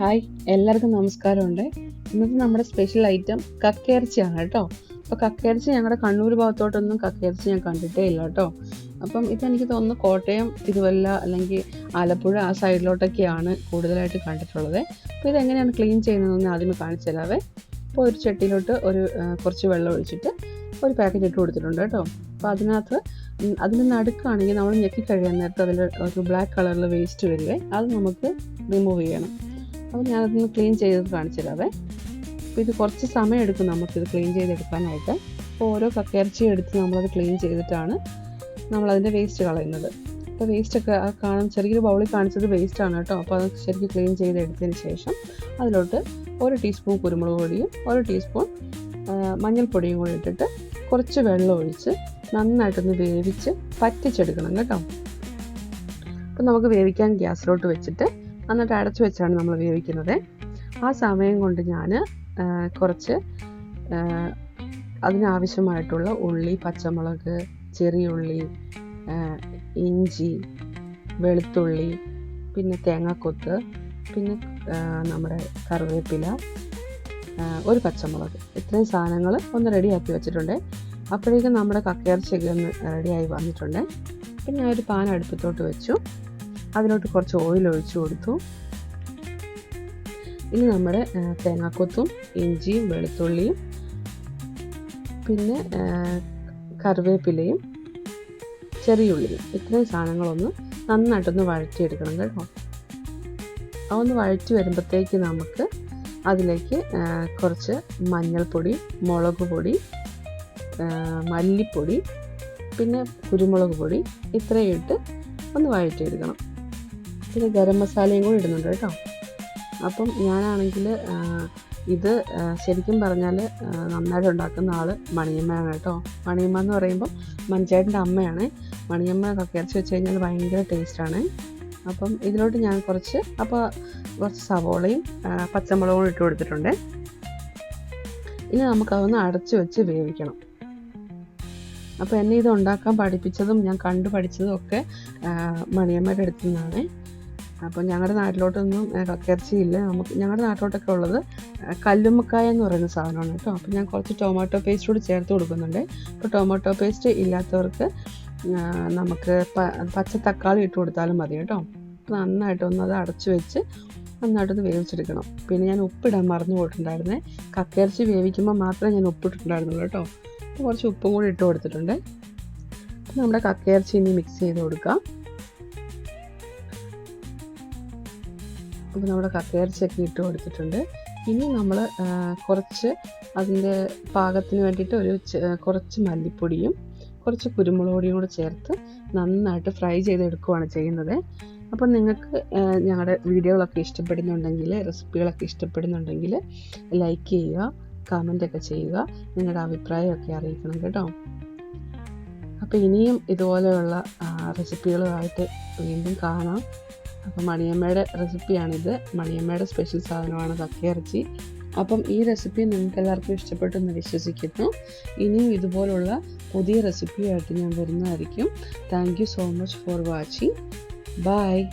Hi എല്ലാവർക്കും നമസ്കാരമുണ്ട്. ഇന്നത്തെ നമ്മുടെ സ്പെഷ്യൽ ഐറ്റം കക്കയിറച്ചിയാണ് കേട്ടോ. അപ്പോൾ കക്കയിറച്ചി ഞങ്ങളുടെ കണ്ണൂർ ഭാഗത്തോട്ടൊന്നും കക്കയിറച്ചി ഞാൻ കണ്ടിട്ടേ ഇല്ല കേട്ടോ. അപ്പം ഇതെനിക്ക് തോന്നുന്നു കോട്ടയം ഇതുവല്ല അല്ലെങ്കിൽ ആലപ്പുഴ ആ സൈഡിലോട്ടൊക്കെയാണ് കൂടുതലായിട്ട് കണ്ടിട്ടുള്ളത്. അപ്പോൾ ഇതെങ്ങനെയാണ് ക്ലീൻ ചെയ്യുന്നതെന്ന് ആദ്യം കാണിച്ചു തരാവേ. അപ്പോൾ ഒരു ചട്ടിയിലോട്ട് ഒരു കുറച്ച് വെള്ളം ഒഴിച്ചിട്ട് ഒരു പാക്കറ്റ് ഇട്ട് കൊടുത്തിട്ടുണ്ട് കേട്ടോ. അപ്പോൾ അതിനകത്ത് അതിന് നടുക്കാണെങ്കിൽ നമ്മൾ ഞെക്കി കഴിയാൻ നേരത്ത് അതിൽ ഒരു ബ്ലാക്ക് കളറിൽ വേസ്റ്റ് വരുവേ അത് നമുക്ക് റിമൂവ് ചെയ്യണം. അപ്പോൾ ഞാനതൊന്ന് ക്ലീൻ ചെയ്ത് കാണിച്ചു തരാവേ. അപ്പോൾ ഇത് കുറച്ച് സമയം എടുക്കും നമുക്കിത് ക്ലീൻ ചെയ്തെടുക്കാനായിട്ട്. അപ്പോൾ ഓരോ കക്കയിറച്ചി എടുത്ത് നമ്മളത് ക്ലീൻ ചെയ്തിട്ടാണ് നമ്മളതിന്റെ വേസ്റ്റ് കളയുന്നത്. അപ്പോൾ വേസ്റ്റൊക്കെ ആ കാണാൻ ചെറിയൊരു ബൗളിൽ കാണിച്ചത് വേസ്റ്റാണ് കേട്ടോ. അപ്പോൾ അത് ശരിക്കും ക്ലീൻ ചെയ്തെടുത്തതിന് ശേഷം അതിലോട്ട് ഒരു ടീസ്പൂൺ കുരുമുളക് പൊടിയും ഒരു ടീസ്പൂൺ മഞ്ഞൾപ്പൊടിയും കൂടി ഇട്ടിട്ട് കുറച്ച് വെള്ളം ഒഴിച്ച് നന്നായിട്ടൊന്ന് വേവിച്ച് പറ്റിച്ചെടുക്കണം കേട്ടോ. അപ്പം നമുക്ക് വേവിക്കാൻ ഗ്യാസിലോട്ട് വെച്ചിട്ട് നന്നായിട്ട് അടച്ചു വെച്ചാണ് നമ്മൾ വേവിക്കുന്നത്. ആ സമയം കൊണ്ട് ഞാൻ കുറച്ച് അതിനാവശ്യമായിട്ടുള്ള ഉള്ളി പച്ചമുളക് ചെറിയുള്ളി ഇഞ്ചി വെളുത്തുള്ളി പിന്നെ തേങ്ങാക്കൊത്ത് പിന്നെ നമ്മുടെ കറിവേപ്പില ഒരു പച്ചമുളക്. ഇത്രയും സാധനങ്ങൾ ഒന്ന് റെഡിയാക്കി വെച്ചിട്ടുണ്ട്. അപ്പോഴേക്കും നമ്മുടെ കക്കയിറച്ചിയൊക്കെ ഒന്ന് റെഡിയായി വന്നിട്ടുണ്ട്. പിന്നെ ഞാൻ ഒരു പാൻ അടുപ്പത്തോട്ട് വെച്ചു. അതിലോട്ട് കുറച്ച് ഓയിൽ ഒഴിച്ചു കൊടുത്തു. ഇനി നമ്മുടെ തേങ്ങാക്കൊത്തും ഇഞ്ചിയും വെളുത്തുള്ളിയും പിന്നെ കറിവേപ്പിലയും ചെറിയുള്ളിയും ഇത്രയും സാധനങ്ങളൊന്ന് നന്നായിട്ടൊന്ന് വഴറ്റിയെടുക്കണം കേട്ടോ. അതൊന്ന് വഴറ്റി വരുമ്പോഴത്തേക്ക് നമുക്ക് അതിലേക്ക് കുറച്ച് മഞ്ഞൾപ്പൊടി മുളക് പൊടി മല്ലിപ്പൊടി പിന്നെ കുരുമുളക് പൊടി ഇത്രയും ഇട്ട് ഒന്ന് വഴറ്റിയെടുക്കണം. പിന്നെ ഗരം മസാലയും കൂടി ഇടുന്നുണ്ട് കേട്ടോ. അപ്പം ഞാനാണെങ്കിൽ ഇത് ശരിക്കും പറഞ്ഞാൽ നന്നായിട്ട് ഉണ്ടാക്കുന്ന ആൾ മണിയമ്മയാണ് കേട്ടോ. മണിയമ്മ എന്ന് പറയുമ്പോൾ മഞ്ചേട്ടന്റെ അമ്മയാണ്. മണിയമ്മ കക്കയിറച്ചി വെച്ച് കഴിഞ്ഞാൽ ഭയങ്കര ടേസ്റ്റാണ്. അപ്പം ഇതിലോട്ട് ഞാൻ കുറച്ച് അപ്പോൾ കുറച്ച് സവോളയും പച്ചമുളകും ഇട്ട് കൊടുത്തിട്ടുണ്ട്. ഇനി നമുക്കതൊന്ന് അടച്ച് വെച്ച് വേവിക്കണം. അപ്പോൾ എന്നെ ഇത് ഉണ്ടാക്കാൻ പഠിപ്പിച്ചതും ഞാൻ കണ്ടു പഠിച്ചതും ഒക്കെ മണിയമ്മയുടെ അടുത്തു നിന്നാണ്. അപ്പോൾ ഞങ്ങളുടെ നാട്ടിലോട്ടൊന്നും കക്കിറച്ചിയില്ല നമുക്ക് ഞങ്ങളുടെ നാട്ടിലോട്ടൊക്കെ ഉള്ളത് കല്ലുമ്മക്കായ എന്ന് പറയുന്ന സാധനമാണ് കേട്ടോ. അപ്പോൾ ഞാൻ കുറച്ച് ടൊമാറ്റോ പേസ്റ്റ് കൂടി ചേർത്ത് കൊടുക്കുന്നുണ്ട്. അപ്പോൾ ടൊമാറ്റോ പേസ്റ്റ് ഇല്ലാത്തവർക്ക് നമുക്ക് പച്ച തക്കാളി ഇട്ട് കൊടുത്താലും മതി കേട്ടോ. നന്നായിട്ടൊന്ന് അത് അടച്ചു വെച്ച് നന്നായിട്ടൊന്ന് വേവിച്ചെടുക്കണം. പിന്നെ ഞാൻ ഉപ്പിടാൻ മറന്നു പോയിട്ടുണ്ടായിരുന്നേ. കക്കയിറച്ചി വേവിക്കുമ്പോൾ മാത്രമേ ഞാൻ ഉപ്പിട്ടിട്ടുണ്ടായിരുന്നുള്ളൂ കേട്ടോ. കുറച്ച് ഉപ്പും കൂടി ഇട്ട് കൊടുത്തിട്ടുണ്ട്. നമ്മുടെ കക്കയിറച്ചി ഇനി മിക്സ് ചെയ്ത് കൊടുക്കാം അപ്പോൾ നമ്മുടെ കക്കയിറച്ചിയൊക്കെ ഇട്ട് കൊടുത്തിട്ടുണ്ട്. ഇനി നമ്മൾ കുറച്ച് അതിന്റെ പാകത്തിന് വേണ്ടിയിട്ട് ഒരു കുറച്ച് മല്ലിപ്പൊടിയും കുറച്ച് കുരുമുളക് പൊടിയും കൂടെ ചേർത്ത് നന്നായിട്ട് ഫ്രൈ ചെയ്തെടുക്കുകയാണ് ചെയ്യുന്നത്. അപ്പോൾ നിങ്ങൾക്ക് ഞങ്ങളുടെ വീഡിയോകളൊക്കെ ഇഷ്ടപ്പെടുന്നുണ്ടെങ്കിൽ റെസിപ്പികളൊക്കെ ഇഷ്ടപ്പെടുന്നുണ്ടെങ്കിൽ ലൈക്ക് ചെയ്യുക. കമന്റൊക്കെ ചെയ്യുക. നിങ്ങളുടെ അഭിപ്രായമൊക്കെ അറിയിക്കണം കേട്ടോ. അപ്പോൾ ഇനിയും ഇതുപോലെയുള്ള റെസിപ്പികളുമായിട്ട് വീണ്ടും കാണാം. അപ്പോൾ മണിയമ്മയുടെ റെസിപ്പിയാണിത് മണിയമ്മയുടെ സ്പെഷ്യൽ സാധനമാണ് കക്കയിറച്ചി അപ്പം ഈ റെസിപ്പി നിങ്ങൾക്ക് എല്ലാവർക്കും ഇഷ്ടപ്പെട്ടു എന്ന് വിശ്വസിക്കുന്നു. ഇനിയും ഇതുപോലുള്ള പുതിയ റെസിപ്പിയായിട്ട് ഞാൻ വരുന്നതായിരിക്കും. Thank you so much for watching bye